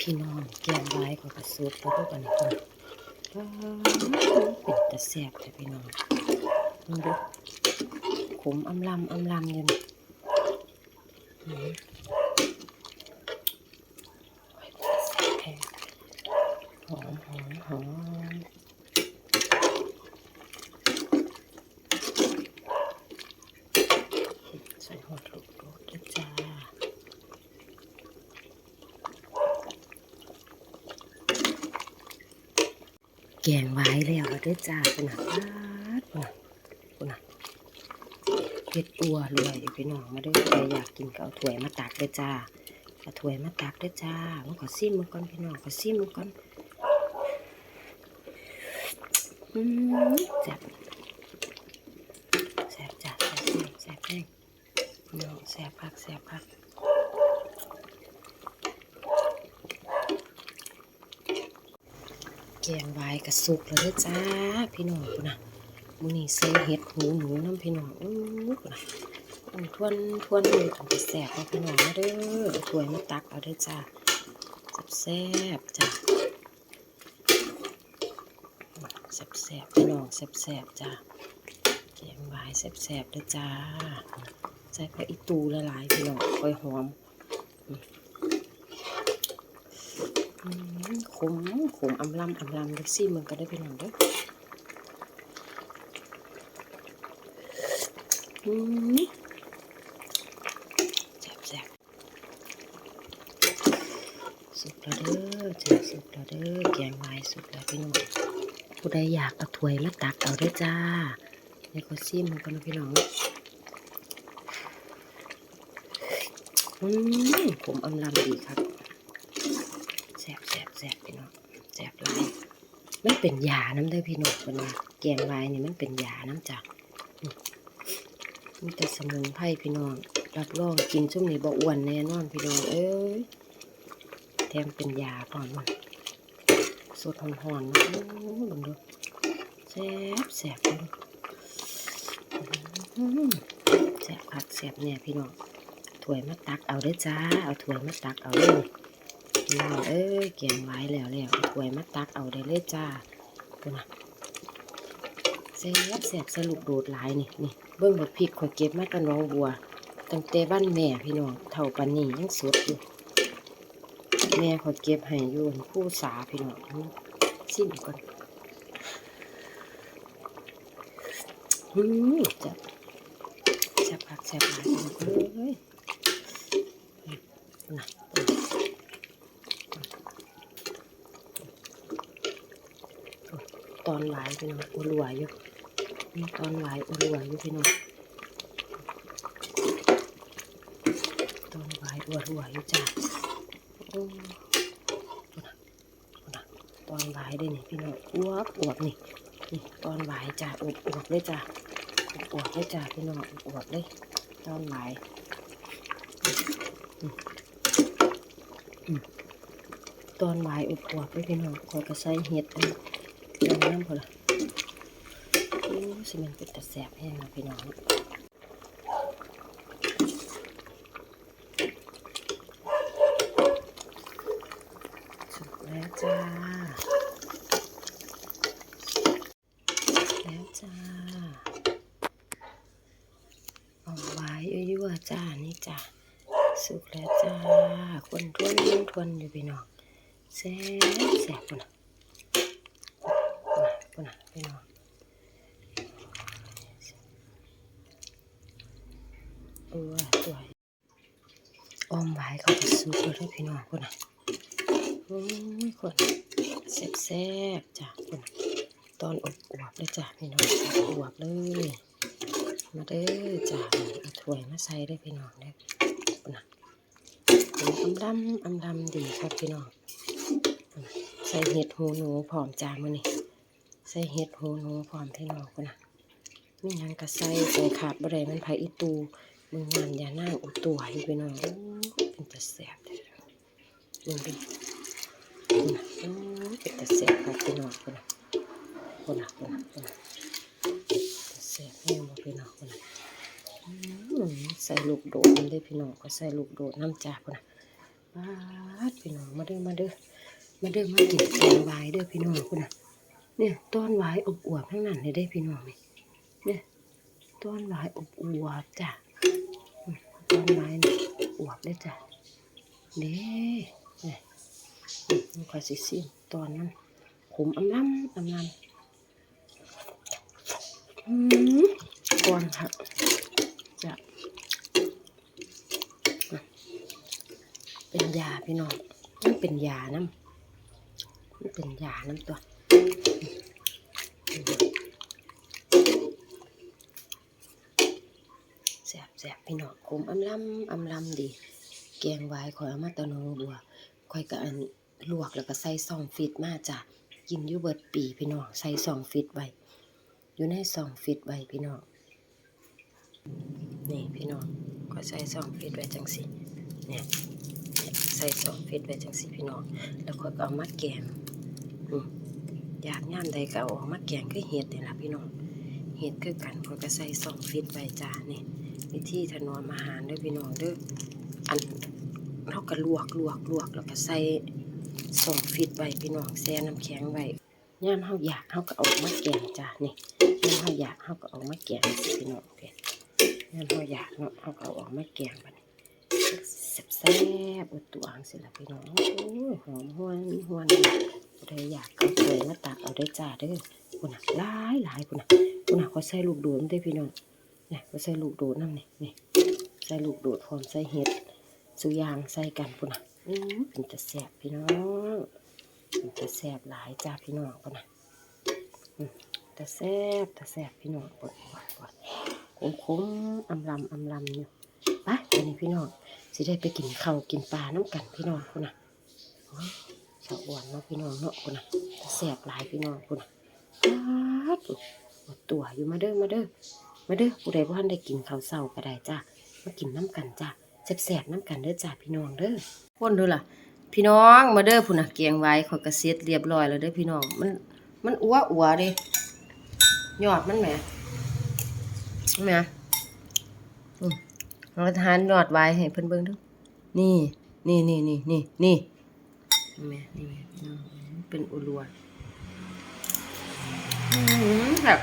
พี่น้องแกงไว้ก็กระสุกแล้วก็กันคนเป็นตะแสบแต่พี่น้องมันดูขมอำลำอำลำอยู่นี่หอมหอมหอมใส่หอดลูกโดดด้วยจ้า แกงไว้แล้วด้วยจ้าขนาดปาดปุ่นน่ะปุ่นน่ะเฮ็ดอัวรวยอยู่พี่น้องมาด้วยใครอยากกินก็เอาถ้วยมาตักด้อจ้าเอาถ้วยมาตักด้อจ้ามันขอซิมมันก่อนพี่น้องขอซิมมันก่อนอืมแซ่บแซ่บจ้าแซ่บแซ่บแซ่บแห้งพี่น้องแซ่บพักแซ่บพัก แกงไว้กระสุกแล้วจ้า พี่น้องพุ่นะมือนี้ใส่เห็ดหูหนูน้ำพี่น้องอู้พุ่นะอันทวนทวนเลยต้องไปแซ่บเอาพี่น้องมาเด้อถ้วยมาตักเอาเด้อจ้าแซ่บๆจ้าแซ่บๆพี่น้องแซ่บๆจ้าแกงไว้แซ่บๆเด้อจ้าใส่ผักอีตูหลายพี่น้องค่อยหอม ขมขมอำลำอำลำเด็กซี่มันก็ได้พี่น้องเด้ออืมแซ่บแซ่บสุกแล้วเด้อจ้าสุกแล้วเด้อแกงไม้สุกแล้วพี่น้องผู้ใดอยากเอาถ้วยมาตักเอาเด้อจ้าเดี๋ยวก็ซิมมันก็นะพี่น้องอืมขมอำลำดีครับ แสบแสบแสบพี่น้องแสบหลายมันเป็นยาน้ำเด้พี่น้องเป็นว่าแกงลายนี่มันเป็นยาน้ำจากมันแต่สมุนไพรพี่น้องรับรองกินช่วงนี้บ่อ้วนแน่นอนพี่น้องเอ้ยแถมเป็นยาก่อนมันสดหอนๆนะโอ้ลองดูแสบแสบดูอื้อหือแสบผักแสบเนี่ยพี่น้องถ้วยมาตักเอาเด้อจ้า เอาถ้วยมาตักเอาเลย พี่น้องเอ้ยเกียงไว้แล้วแล้วเอาถ้วยมาตักเอาได้เลยจ้าดูนะเสียบเสียบสรุปโดดหลายนี่นี่เบิ้องบักพริกข่อยเก็บมากัน้องบัวตั้งแต่บ้านแม่พี่น้องเท่าปันนี้ยังสดอยู่แม่ข่อยเก็บให้อยู่ผู้สาพี่น้องสิ้นก่อนอืมจับแซ่บผักแซ่บหลายเอ้ยนะ ตอนหวายพี่น้องอุลวยอยู่นี่ตอนหวายอุลวยอยู่พี่น้องตอนหวายอุลวยอยู่จ้าโอ้พุ่นะนะตอนหวายได้นี่พี่น้องอวบอวบนี่นี่ตอนหวายจ้าอวบอวบเลยจ้าอวบเลยจ้าพี่น้องอวบเลยตอนหวายอืมอืมตอนหวายอวบอวบเลยพี่น้องคอยกระใสเห็ดอันเอง น้ำพอละโอ้สิมันเป็นตะแสบแห้งนะพี่น้องสุกแล้วจ้า แล้วจ้าเอาไว้ยั่วๆจ้า นี่จ้า สุกแล้วจ้า คนทวนทวนอยู่พี่น้องแซ่บแซ่บคนะ ปุ่นน่ะพี่น้องเออสวอมไว้เขาจะสุกแล้วเด้อพี่น้องปุ่นน่ะโอ้ยคนแซ่บๆจ้ะปุ่นตอนอบอวบเลยจ้ะพี่น้องอวบเลย มาเด้อจ้ะเอาถ้วยมาใส่ได้พี่น้องเด้อปุ่นน่ะเป็นอำลำอำลำดีครับพี่น้องใส่เห็ดหูหนูพร้อมจานมื้อนี้ ใส่เห็ดหูหนูพร้อมพี่น้องพุ่นน่ะมีหยังก็ใส่ใส่ขาดบ่ได้มันไผอีตูมึงงานอย่านั่งอุตัวอยู่พี่น้องโอ้ยเป็นตะแสบเด้อมึงดิพุ่นะเป็นตะแสบครับพี่น้องพุ่นะพุ่นนะพุ่นนะพุ่นะตะแสบแห้งบ่พี่น้องพุ่นนะใส่ลูกโดดมันได้พี่น้องก็ใส่ลูกโดดน้ำจาพุ่นน่ะปาดพี่น้องมาเด้อมาเด้อมาเด้อมากินแกงวายเด้อพี่น้องคุณนะ เนี่ยต้นวายอบอวบทั้งนั้นเลยได้พี่น้องนี่เนี่ยต้นวายอบอวบจ้ะต้นวายนี่อวบเลยจ้ะเด้เนี่ยอืมมันคอยสิซิมตอนนั้นขมอำลำอำลำอืมก่อนค่ะจะเป็นยาพี่น้องมันเป็นยาน้ำมันเป็นยาน้ำตัว แสบแสบพี่น้องขมอำลำอำลำดี แกงไว้ข่อยเอามาตะนงบัวขอยก็อันลวกแล้วก็ใส่ซองฟิตมาจ้ะกินอยู่เบิดปีพี่น้องใส่ซองฟิตไว้อยู่ในซองฟิตไว้พี่น้องนี่พี่น้องข่อยใส่ซองฟิตไว้จังสิเนี่ยเนี่ยใส่ซองฟิตไว้จังสิพี่น้องแล้วขอยก็เอามาแกง อยากย่ามใดก็เอาออกมาแกงคือเห็ดนี่ล่ะพี่น้องเห็ดคือกันข่อก็ใส่ซองฟิตไว้จ้านี่วิธีถนอมอาหารด้อพี่น้องเด้ออันเราก็ลวกลวกลวกแล้วก็ใส่ส่งฟิตไว้พี่น้องแช่น้ำแข็งไว้ย่ามเฮาอยากเฮาก็เอามาแกงจ้านี่ย่ามเฮาอยากเฮาก็เอามาแกงพี่น้องเด้ย่ามเฮาอยากเนาะเฮาก็เอาออกมาแกงบัดนี้ แซ่บๆอุดตัวอังสิละพี่น้องโอ้ยหอมหวนหวนผู้ใดอยากก็เคยมาตักเอาได้จ้าเด้อพุ่นน่ะหลายหลายพุ่นน่ะพุ่นน่ะเขาใส่ลูกโดดเด้พี่น้องเนี่ยก็ใส่ลูกโดดน้ำนี่นี่ใส่ลูกโดดพร้อมใส่เห็ดสุยางใส่กันพุ่นน่ะอื้อเป็นจะแสบพี่น้องเป็นจะแสบหลายจ้าพี่น้องพุ่นน่ะอืมแต่แสบแต่แสบพี่น้องปวดปวดปวดคมคมอำลำอำลำอยู่ไปเดี๋ยวนี้พี่น้อง สิได้ไปกินข้าวกินปลาน้ำกันพี่น้องพุ่นน่ะโอ้ยสะอ่วนเนาะพี่น้องเนาะพุ่นน่ะแสบหลายพี่น้องพุ่นน่ะป๊าดปวดตัวอยู่มาเด้อมาเด้อมาเด้อผู้ใดบ่ทันได้กินข้าวเช้าก็ได้จ้ามากินน้ำกันจ้าแซ่บๆน้ำกันเด้อจ้าพี่น้องเด้อคนเด้อล่ะ พี่น้องมาเด้อพุ่นน่ะเกียงไว้ขอยก็เสร็จเรียบร้อยแล้วเด้อพี่น้องมันมันอัวอัวเด้ยอดมันแหมแหมอืม เราทานยอดไว้ให้เพิ่นเบิ่งเดูนี่ นี่นี่นี่นี่นี่แหม่นี่แหม่พี่น้องเป็นอุลัวอืมแบบ